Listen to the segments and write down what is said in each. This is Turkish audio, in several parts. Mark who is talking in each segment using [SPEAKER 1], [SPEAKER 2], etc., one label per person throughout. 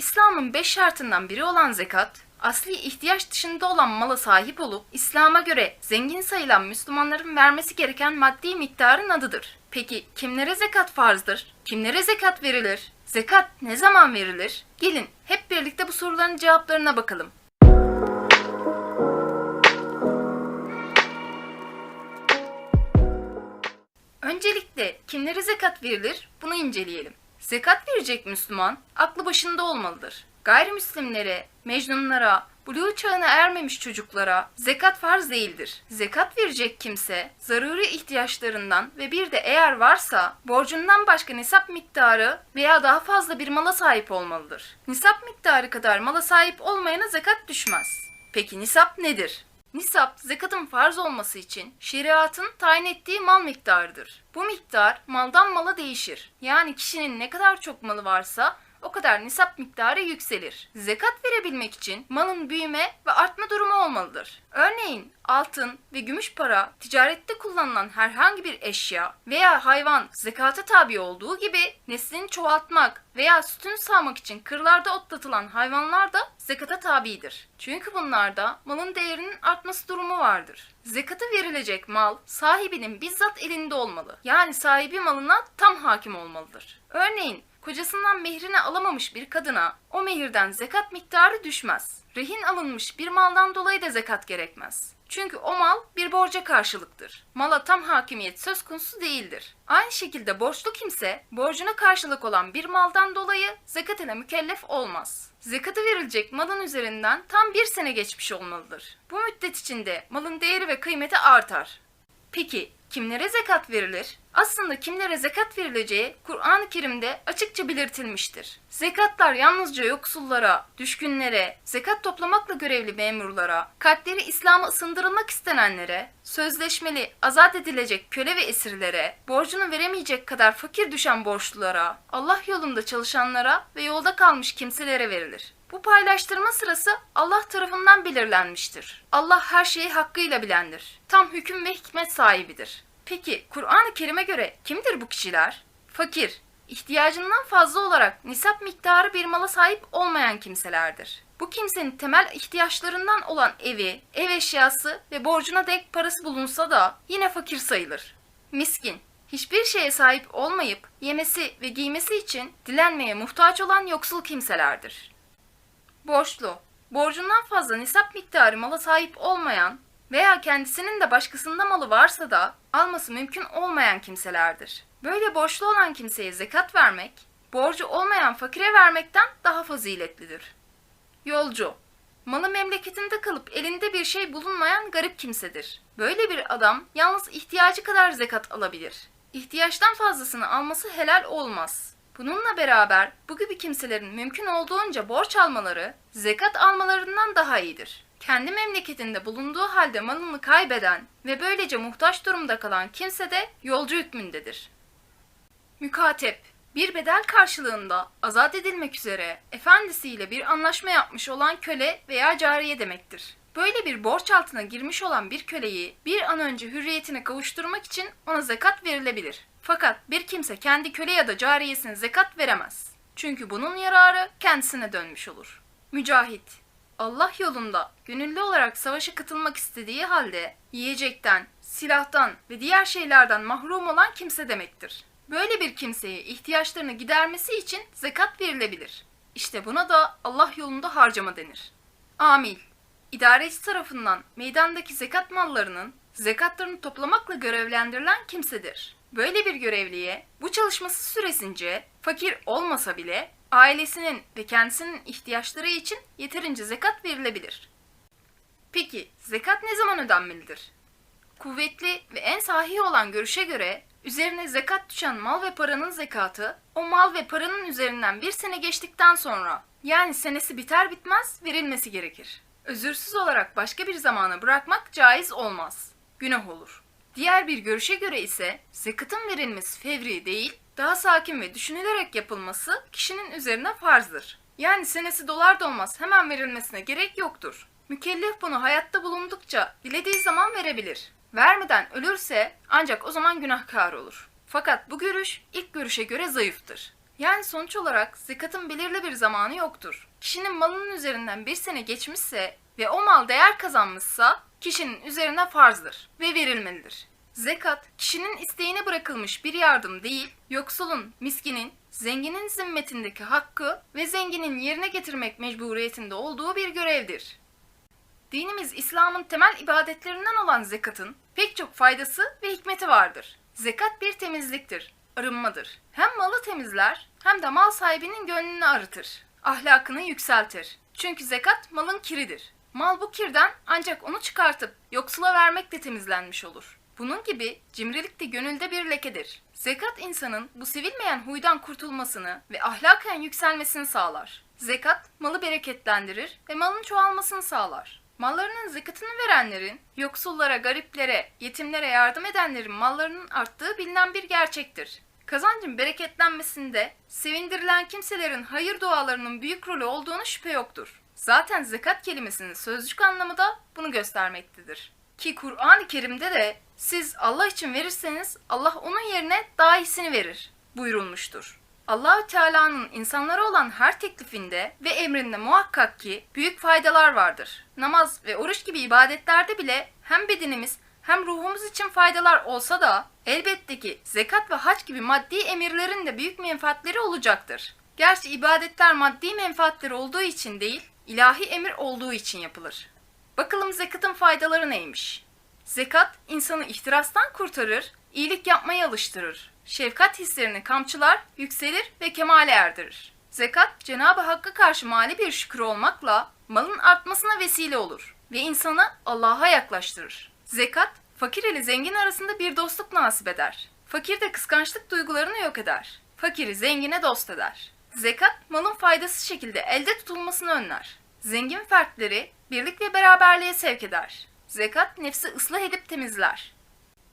[SPEAKER 1] İslam'ın beş şartından biri olan zekat, asli ihtiyaç dışında olan mala sahip olup İslam'a göre zengin sayılan Müslümanların vermesi gereken maddi miktarın adıdır. Peki kimlere zekat farzdır? Kimlere zekat verilir? Zekat ne zaman verilir? Gelin hep birlikte bu soruların cevaplarına bakalım. Öncelikle kimlere zekat verilir bunu inceleyelim. Zekat verecek Müslüman aklı başında olmalıdır. Gayrimüslimlere, mecnunlara, buluğ çağına ermemiş çocuklara zekat farz değildir. Zekat verecek kimse zaruri ihtiyaçlarından ve bir de eğer varsa borcundan başka nisap miktarı veya daha fazla bir mala sahip olmalıdır. Nisap miktarı kadar mala sahip olmayana zekat düşmez. Peki nisap nedir? Nisap, zekatın farz olması için şeriatın tayin ettiği mal miktarıdır. Bu miktar maldan mala değişir. Yani kişinin ne kadar çok malı varsa o kadar nisap miktarı yükselir. Zekat verebilmek için malın büyüme ve artma durumu olmalıdır. Örneğin altın ve gümüş para ticarette kullanılan herhangi bir eşya veya hayvan zekata tabi olduğu gibi neslini çoğaltmak veya sütünü sağmak için kırlarda otlatılan hayvanlar da zekata tabidir. Çünkü bunlarda malın değerinin artması durumu vardır. Zekatı verilecek mal sahibinin bizzat elinde olmalı. Yani sahibi malına tam hakim olmalıdır. Örneğin kocasından mehrini alamamış bir kadına o mehirden zekat miktarı düşmez. Rehin alınmış bir maldan dolayı da zekat gerekmez. Çünkü o mal bir borca karşılıktır. Mala tam hakimiyet söz konusu değildir. Aynı şekilde borçlu kimse borcuna karşılık olan bir maldan dolayı zekat ile mükellef olmaz. Zekatı verilecek malın üzerinden tam bir sene geçmiş olmalıdır. Bu müddet içinde malın değeri ve kıymeti artar. Peki kimlere zekat verilir? Aslında kimlere zekat verileceği Kur'an-ı Kerim'de açıkça belirtilmiştir. Zekatlar yalnızca yoksullara, düşkünlere, zekat toplamakla görevli memurlara, kalpleri İslam'a ısındırılmak istenenlere, sözleşmeli, azat edilecek köle ve esirlere, borcunu veremeyecek kadar fakir düşen borçlulara, Allah yolunda çalışanlara ve yolda kalmış kimselere verilir. Bu paylaştırma sırası Allah tarafından belirlenmiştir. Allah her şeyi hakkıyla bilendir. Tam hüküm ve hikmet sahibidir. Peki Kur'an-ı Kerim'e göre kimdir bu kişiler? Fakir, ihtiyacından fazla olarak nisap miktarı bir mala sahip olmayan kimselerdir. Bu kimsenin temel ihtiyaçlarından olan evi, ev eşyası ve borcuna dek parası bulunsa da yine fakir sayılır. Miskin, hiçbir şeye sahip olmayıp yemesi ve giymesi için dilenmeye muhtaç olan yoksul kimselerdir. Borçlu, borcundan fazla nisap miktarı mala sahip olmayan veya kendisinin de başkasında malı varsa da alması mümkün olmayan kimselerdir. Böyle borçlu olan kimseye zekat vermek, borcu olmayan fakire vermekten daha faziletlidir. Yolcu, malı memleketinde kalıp elinde bir şey bulunmayan garip kimsedir. Böyle bir adam yalnız ihtiyacı kadar zekat alabilir. İhtiyaçtan fazlasını alması helal olmaz. Bununla beraber bu gibi kimselerin mümkün olduğunca borç almaları zekat almalarından daha iyidir. Kendi memleketinde bulunduğu halde malını kaybeden ve böylece muhtaç durumda kalan kimse de yolcu hükmündedir. Mükatep bir bedel karşılığında azat edilmek üzere efendisiyle bir anlaşma yapmış olan köle veya cariye demektir. Böyle bir borç altına girmiş olan bir köleyi bir an önce hürriyetine kavuşturmak için ona zekat verilebilir. Fakat bir kimse kendi köle ya da cariyesine zekat veremez. Çünkü bunun yararı kendisine dönmüş olur. Mücahit Allah yolunda gönüllü olarak savaşa katılmak istediği halde yiyecekten, silahtan ve diğer şeylerden mahrum olan kimse demektir. Böyle bir kimseye ihtiyaçlarını gidermesi için zekat verilebilir. İşte buna da Allah yolunda harcama denir. Amil İdareci tarafından meydandaki zekat mallarının zekatlarını toplamakla görevlendirilen kimsedir. Böyle bir görevliye bu çalışması süresince fakir olmasa bile ailesinin ve kendisinin ihtiyaçları için yeterince zekat verilebilir. Peki zekat ne zaman ödenmelidir? Kuvvetli ve en sahih olan görüşe göre üzerine zekat düşen mal ve paranın zekatı o mal ve paranın üzerinden bir sene geçtikten sonra yani senesi biter bitmez verilmesi gerekir. Özürsüz olarak başka bir zamana bırakmak caiz olmaz. Günah olur. Diğer bir görüşe göre ise zekatın verilmesi fevri değil, daha sakin ve düşünülerek yapılması kişinin üzerine farzdır. Yani senesi dolar dolmaz hemen verilmesine gerek yoktur. Mükellef bunu hayatta bulundukça dilediği zaman verebilir. Vermeden ölürse ancak o zaman günahkar olur. Fakat bu görüş ilk görüşe göre zayıftır. Yani sonuç olarak zekatın belirli bir zamanı yoktur. Kişinin malının üzerinden bir sene geçmişse ve o mal değer kazanmışsa kişinin üzerine farzdır ve verilmelidir. Zekat, kişinin isteğine bırakılmış bir yardım değil, yoksulun, miskinin, zenginin zimmetindeki hakkı ve zenginin yerine getirmek mecburiyetinde olduğu bir görevdir. Dinimiz İslam'ın temel ibadetlerinden olan zekatın pek çok faydası ve hikmeti vardır. Zekat bir temizliktir, arınmadır. Hem malı temizler hem de mal sahibinin gönlünü arıtır. Ahlakını yükseltir. Çünkü zekat malın kiridir. Mal bu kirden ancak onu çıkartıp yoksula vermekle temizlenmiş olur. Bunun gibi cimrilik de gönülde bir lekedir. Zekat insanın bu sevilmeyen huydan kurtulmasını ve ahlaken yükselmesini sağlar. Zekat malı bereketlendirir ve malın çoğalmasını sağlar. Mallarının zekatını verenlerin, yoksullara, gariplere, yetimlere yardım edenlerin mallarının arttığı bilinen bir gerçektir. Kazancın bereketlenmesinde sevindirilen kimselerin hayır dualarının büyük rolü olduğunu şüphe yoktur. Zaten zekat kelimesinin sözcük anlamı da bunu göstermektedir. Ki Kur'an-ı Kerim'de de siz Allah için verirseniz Allah onun yerine daha iyisini verir buyurulmuştur. Allahü Teala'nın insanlara olan her teklifinde ve emrinde muhakkak ki büyük faydalar vardır. Namaz ve oruç gibi ibadetlerde bile hem bedenimiz hem ruhumuz için faydalar olsa da elbette ki zekat ve hac gibi maddi emirlerin de büyük menfaatleri olacaktır. Gerçi ibadetler maddi menfaatleri olduğu için değil, ilahi emir olduğu için yapılır. Bakalım zekatın faydaları neymiş? Zekat insanı ihtirastan kurtarır, iyilik yapmaya alıştırır. Şefkat hislerini kamçılar, yükselir ve kemale erdirir. Zekat, Cenab-ı Hakk'a karşı mali bir şükür olmakla malın artmasına vesile olur ve insanı Allah'a yaklaştırır. Zekat, fakir ile zengin arasında bir dostluk nasip eder. Fakir de kıskançlık duygularını yok eder. Fakiri zengine dost eder. Zekat, malın faydası şekilde elde tutulmasını önler. Zengin fertleri birlik ve beraberliğe sevk eder. Zekat nefsi ıslah edip temizler.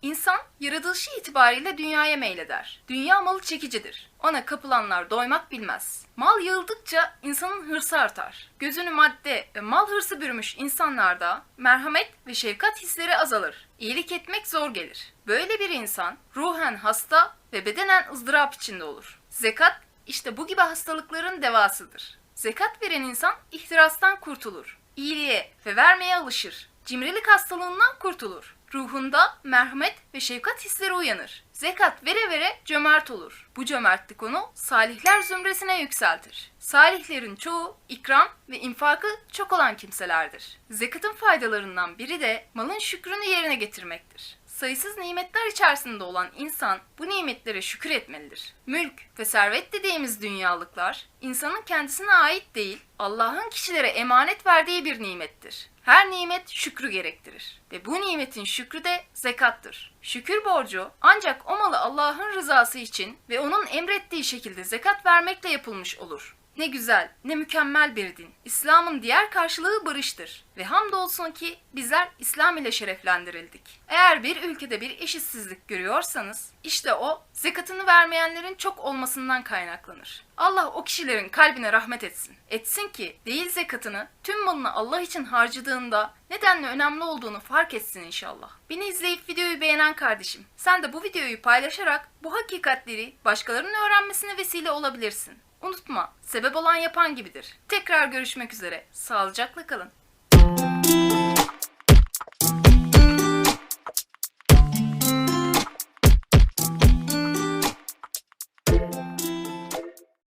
[SPEAKER 1] İnsan yaratılışı itibariyle dünyaya meyleder. Dünya malı çekicidir. Ona kapılanlar doymak bilmez. Mal yığıldıkça insanın hırsı artar. Gözünü madde ve mal hırsı bürümüş insanlarda merhamet ve şefkat hisleri azalır. İyilik etmek zor gelir. Böyle bir insan ruhen hasta ve bedenen ızdırap içinde olur. Zekat işte bu gibi hastalıkların devasıdır. Zekat veren insan ihtirastan kurtulur. İyiliğe ve vermeye alışır. Cimrilik hastalığından kurtulur. Ruhunda merhamet ve şefkat hisleri uyanır. Zekat vere vere cömert olur. Bu cömertlik onu salihler zümresine yükseltir. Salihlerin çoğu ikram ve infakı çok olan kimselerdir. Zekatın faydalarından biri de malın şükrünü yerine getirmektir. Sayısız nimetler içerisinde olan insan bu nimetlere şükür etmelidir. Mülk ve servet dediğimiz dünyalıklar insanın kendisine ait değil, Allah'ın kişilere emanet verdiği bir nimettir. Her nimet şükrü gerektirir ve bu nimetin şükrü de zekattır. Şükür borcu ancak o malı Allah'ın rızası için ve onun emrettiği şekilde zekat vermekle yapılmış olur. Ne güzel, ne mükemmel bir din. İslam'ın diğer karşılığı barıştır. Ve hamdolsun ki bizler İslam ile şereflendirildik. Eğer bir ülkede bir eşitsizlik görüyorsanız, işte o zekatını vermeyenlerin çok olmasından kaynaklanır. Allah o kişilerin kalbine rahmet etsin. Etsin ki değil zekatını tüm malını Allah için harcadığında nedenle önemli olduğunu fark etsin inşallah. Beni izleyip videoyu beğenen kardeşim, sen de bu videoyu paylaşarak bu hakikatleri başkalarının öğrenmesine vesile olabilirsin. Unutma, sebep olan yapan gibidir. Tekrar görüşmek üzere. Sağlıcakla kalın.